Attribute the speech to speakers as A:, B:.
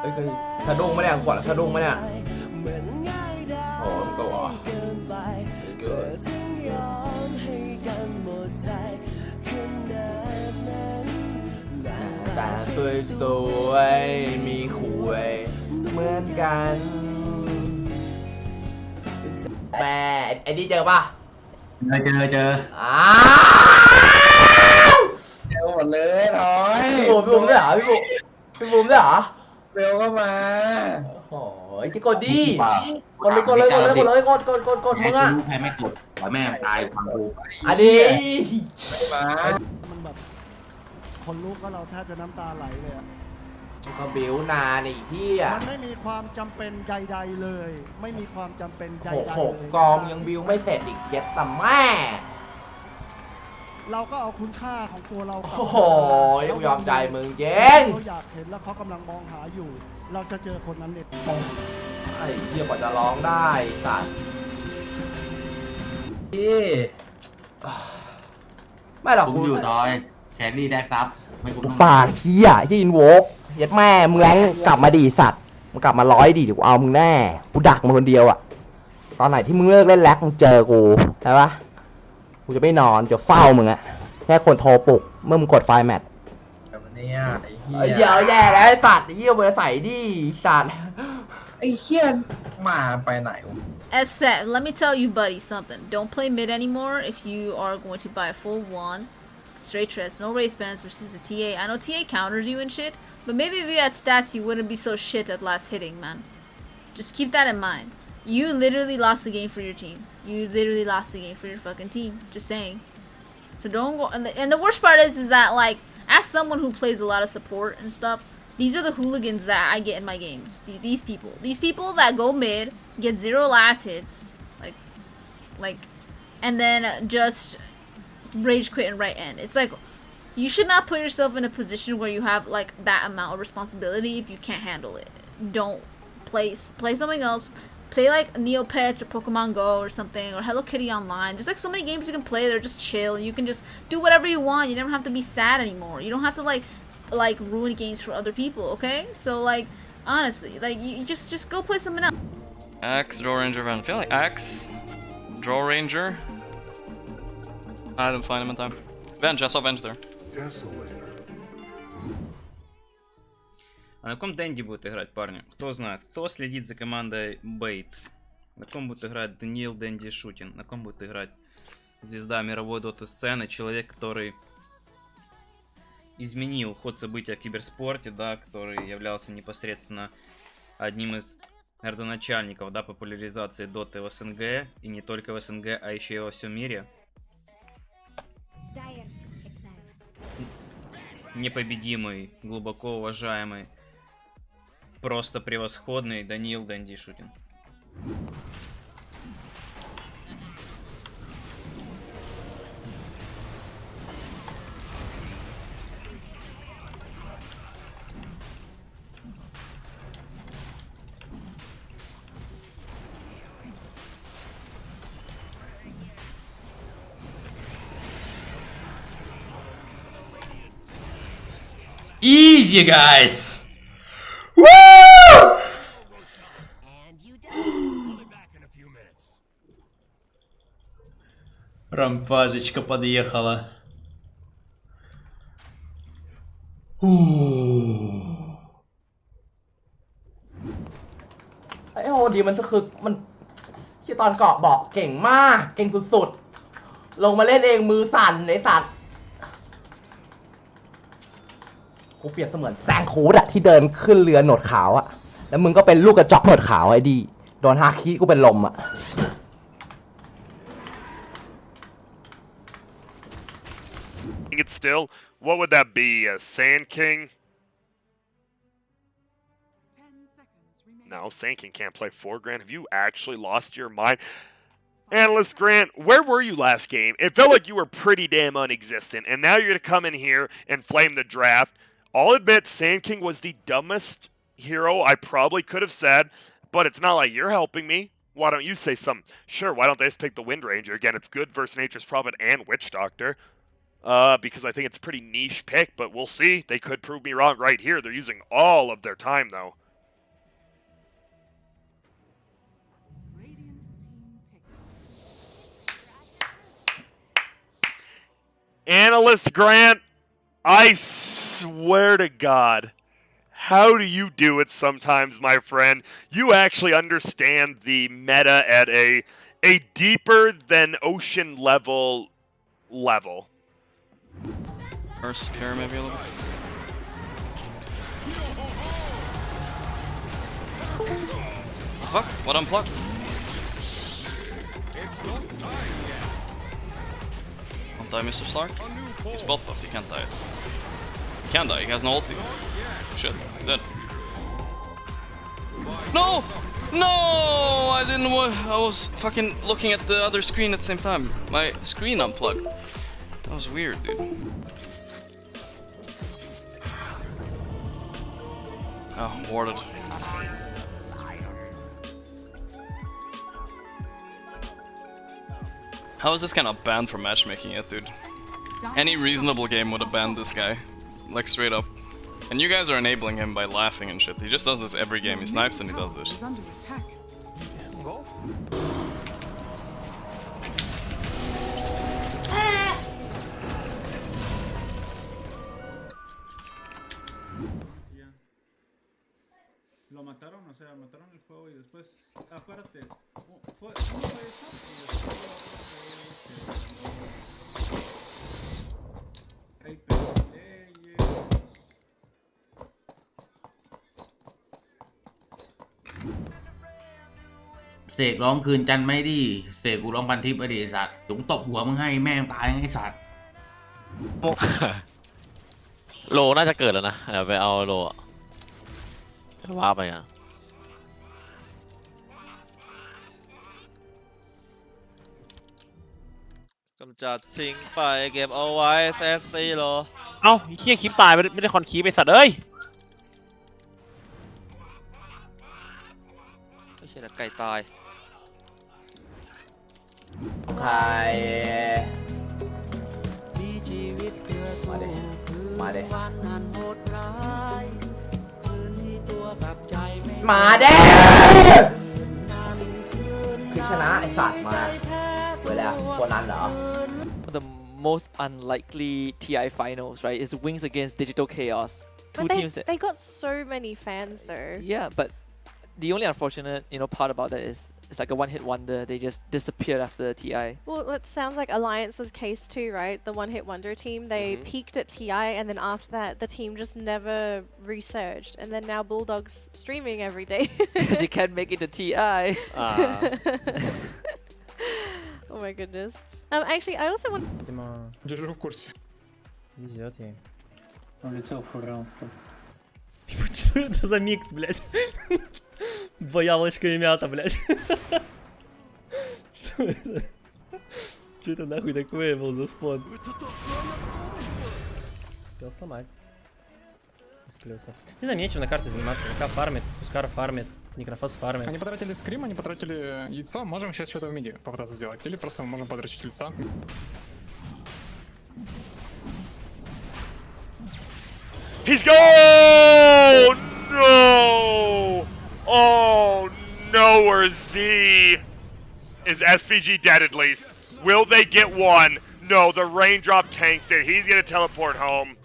A: เอ้ยเคยสะดุ้งไหมเนี่ยกดแล้วสะดุ้งไหมเนี่ยโอ้โหมันตัวเกิดแต่สวยสวยๆมีคุยเหมือนกันแม่ไอ้นี่เจอปะ
B: เจอเจอเจอ
A: อ้าว
B: เจอหมดเลยน้อย
A: พี่บูมพี่บูมด้วยเหรอพี่บูมพี่บูมด้วยเหรอ
B: เบลก็มา
A: โอ้ยจะกดดิกดเลยกดเลยกดเลยกดเลยกดกดกดกดมึงอะ
B: ใครไม่กดขอแม่งตายฟังกู
A: อันนี้
B: มา
C: มันแบบคนลุกก็เราแทบจะน้ำตาไหลเลยอะ
A: ก็บิวนานอีกที่อะ
C: มันไม่มีความจำเป็นใด ๆเลย ไม่มีความจำเป็นใด
A: หก
C: ๆ
A: หก
C: เลย
A: กองยังบิวไม่เสร็จอีกเย็ดแต่แม่
C: เราก็เอาคุณค่าของตัวเรากลับ
A: โอ้โห
C: มา
A: ยังยอมใจมึงเจง
C: เขาอยากเห็นแล้วเขากำลังมองหาอยู่ เราจะเจอคนนั้นเนี่ย
A: ไอ้เหี้ยกว่าจะร้องได้สัตว์
B: พี่
A: ไม่หรอก
B: กู
A: กู
B: อยู่ดอยแครี่ได้ซับ ไม่กูต้อง
D: ปากเชี่ยที่อินโวกยัดแม่มึงแรงกลับมาดีสัตว์มึงกลับมาร้อยดีเดี๋ยวกูเอามึงแน่กูดักมาคนเดียวอะตอนไหนที่มึงเลิกเล่นแล็กมึงเจอกูใช่ปะ กูจะไม่นอนจะเฝ้ามึงอะแค่คนโทรปลุกเมื่อมึงกดไฟล์แมท
B: แบบนี้ไอ้เหี้
A: ไอ้เหี้ยเอาแย่แล้วไอ้สัตว์ไอ้เหี้ยเบอร์ใส่ดิสัตว์
B: ไอ้เหี้ยมาไปไหนวะ
E: As said, let me tell you, buddy, something. Don't play mid anymore if you are going to buy a full one. Straight tress, no Wraith Bands versus the TA. I know TA counters you and shit, but maybe if you had stats, you wouldn't be so shit at last hitting, man. Just keep that in mind. You literally lost the game for your team. You literally lost the game for your fucking team. Just saying. So don't go. And the, and the worst part is, is that like, as someone who plays a lot of support and stuff, these are the hooligans that I get in my games. The- These people, these people that go mid, get zero last hits, like, like, and then just rage quit and right end. It's like you should not put yourself in a position where you have like that amount of responsibility if you can't handle it. Don't play play something else. Play like Neopets or Pokemon Go or something or Hello Kitty Online. There's like so many games you can play that are just chill. You can just do whatever you want. You never have to be sad anymore. You don't have to like like ruin games for other people. Okay? So like honestly, like you, you just just go play something else.
F: Axe, Draw Ranger, Ven. I feel like Axe, Draw Ranger. I didn't find him in time. Venge, I saw Venge there.
G: А на каком денде будет играть, парни? Кто знает? Кто следит за командой Бейт? На ком будет играть Даниил Дэнди Шутин? На ком будет играть звезда мировой доты сцены? Человек, который изменил ход событий в киберспорте, да, который являлся непосредственно одним из родоначальников, да, популяризации доты в СНГ, и не только в СНГ, а еще и во всем мире. Непобедимый, глубоко уважаемый, просто превосходный Даниил Дэнди Шутин.
H: Easy, guys! Рампажечка подъехала. Ууу.
A: ไอ้โอดีมันก็คือมันที่ตอนเกาะเบาะเก่งมาก เก่งสุดๆ ลงมาเล่นเองมือสั่นไอ้สัตว์กูเปรียบเสมือน
D: แซงคูดอะที่เดินขึ้นเรือหนวดขาวอะแล้วมึงก็เป็นลูกกระจอกหนวดขาวไอ้ดีโดนฮาคิกูเป็นลมอะ
I: still, what would that be? A Sand King? No, Sand King can't play four grand. Have you actually lost your mind? Analyst Grant, where were you last game? It felt like you were pretty damn unexistent, and now you're going to come in here and flame the draft. I'll admit, Sand King was the dumbest hero I probably could have said, but it's not like you're helping me. Why don't you say something? Sure, why don't they just pick the Wind Ranger? Again, it's good versus Nature's Prophet and Witch Doctor uh, because I think it's a pretty niche pick, but we'll see. They could prove me wrong right here. They're using all of their time, though. Analyst Grant, I swear to God, how do you do it sometimes, my friend? You actually understand the meta at a a deeper than ocean level level.
F: First care maybe a little bit. Fuck, what unplugged? Don't die, Mr. Stark. He's bot buff, he can't die. He can die, he has no ulti. Shit, he's dead. No! No! I didn't I was fucking looking at the other screen at the same time. My screen unplugged. That was weird, dude. Oh, warded. How is this kind of banned from matchmaking yet, dude? Any reasonable game would have banned this guy. Like, straight up. And you guys are enabling him by laughing and shit. He just does this every game. He snipes and he does this.
J: Lo mataron, o sea, mataron el juego y después, aparte, u- fue, uno fue eso y después lo otro fue que Apex Legends.
B: เสกร้องคืนจันไม่ดิเสกกูร้องพันทิพย์ไอเดีสัตว์จุงตบหัวมึงให้แม่งตายไอ้สัตว์
K: โลน่าจะเกิดแล้วนะเดี๋ยวไปเอาโลอะเดี๋ย วว่าไปอะกำจัดทิ้งไปเก็บเอาไว้เซฟซีโล
L: เอ้าไอ้เฮียคลิปตายไม่ได้ไม่ได้คอนคีปไปสัตว์เอ้ย
K: ไม่ใช่นะไก่ตาย
A: ใคร มาเด้มาเด้ มาเด้คือชนะไอสัตว์มาเวลาคนนั้นเหรอ
K: The most unlikely TI finals right is Wings against Digital Chaos two
M: But they,
K: teams that
M: they got so many fans though.
K: yeah but the only unfortunate you know part about that is it's like a one hit wonder they just disappeared after the TI
M: Well, that sounds like Alliance's case too, right? The one hit wonder team. They
K: Mhm.
M: peaked at TI and then after that, the team just never resurged. And then now Bulldog's streaming every day.
K: because they can't make it to TI
M: oh my goodness. Um, actually, I also want.
J: Держу в курсе.
L: Везет ей.
J: Он летел в раунд.
L: Что это за микс, блядь? Два яблочка и мята, блядь. Что это? Что это нахуй такое был за спон? Успел сломать. Из плюсов. Не знаю, нечем на карте заниматься. ВК фармит, Пускар фармит, Некрофос фармит.
J: Они потратили скрим, они потратили яйцо. Можем сейчас что-то в миде попытаться сделать. Или просто можем подрочить яйца.
I: He's go! Z is SVG dead at least. Will they get one? No, the raindrop tanks it. He's gonna teleport home.